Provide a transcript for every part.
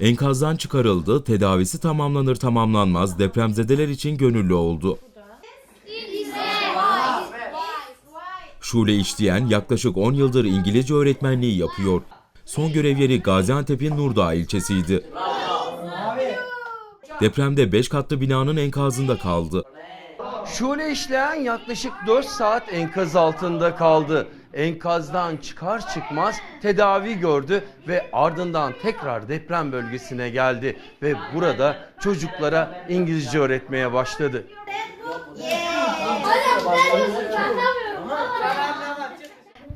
Enkazdan çıkarıldı, tedavisi tamamlanır tamamlanmaz depremzedeler için gönüllü oldu. Şule İşleyen yaklaşık 10 yıldır İngilizce öğretmenliği yapıyor. Son görev yeri Gaziantep'in Nurdağ ilçesiydi. Depremde 5 katlı binanın enkazında kaldı. Şule işleyen yaklaşık 4 saat enkaz altında kaldı. Enkazdan çıkar çıkmaz tedavi gördü ve ardından tekrar deprem bölgesine geldi ve burada çocuklara İngilizce öğretmeye başladı.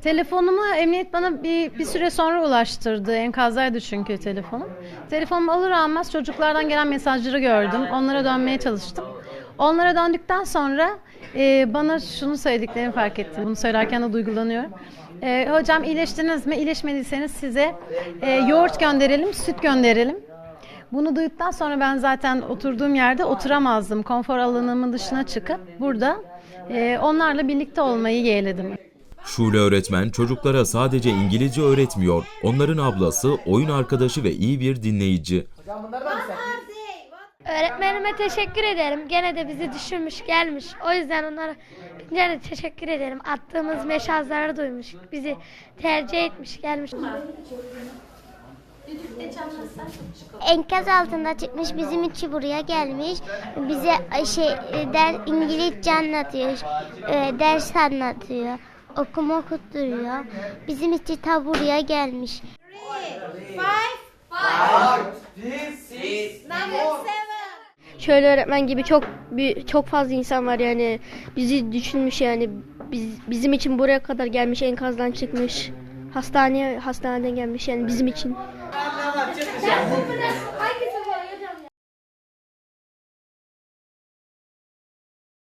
Telefonumu emniyet bana bir, bir süre sonra ulaştırdı. Enkazdaydı çünkü telefonum. Telefonumu alır almaz çocuklardan gelen mesajları gördüm. Onlara dönmeye çalıştım. Onlara döndükten sonra e, bana şunu söylediklerini fark ettim. Bunu söylerken de duygulanıyorum. E, hocam iyileştiniz mi? İyileşmediyseniz size e, yoğurt gönderelim, süt gönderelim. Bunu duyduktan sonra ben zaten oturduğum yerde oturamazdım. Konfor alanımın dışına çıkıp burada e, onlarla birlikte olmayı yeğledim. Şule öğretmen çocuklara sadece İngilizce öğretmiyor. Onların ablası, oyun arkadaşı ve iyi bir dinleyici. Öğretmenime teşekkür ederim. Gene de bizi düşünmüş, gelmiş. O yüzden onlara gene teşekkür ederim. Attığımız mesajları duymuş. Bizi tercih etmiş, gelmiş. Enkaz altında çıkmış bizim için buraya gelmiş. Bize şey der, İngilizce anlatıyor. e, Ders anlatıyor. Okuma okutturuyor. Bizim için ta buraya gelmiş. Şöyle öğretmen gibi çok bir, çok fazla insan var yani. Bizi düşünmüş yani. Biz, bizim için buraya kadar gelmiş enkazdan çıkmış. Hastaneye hastaneden gelmiş yani bizim için.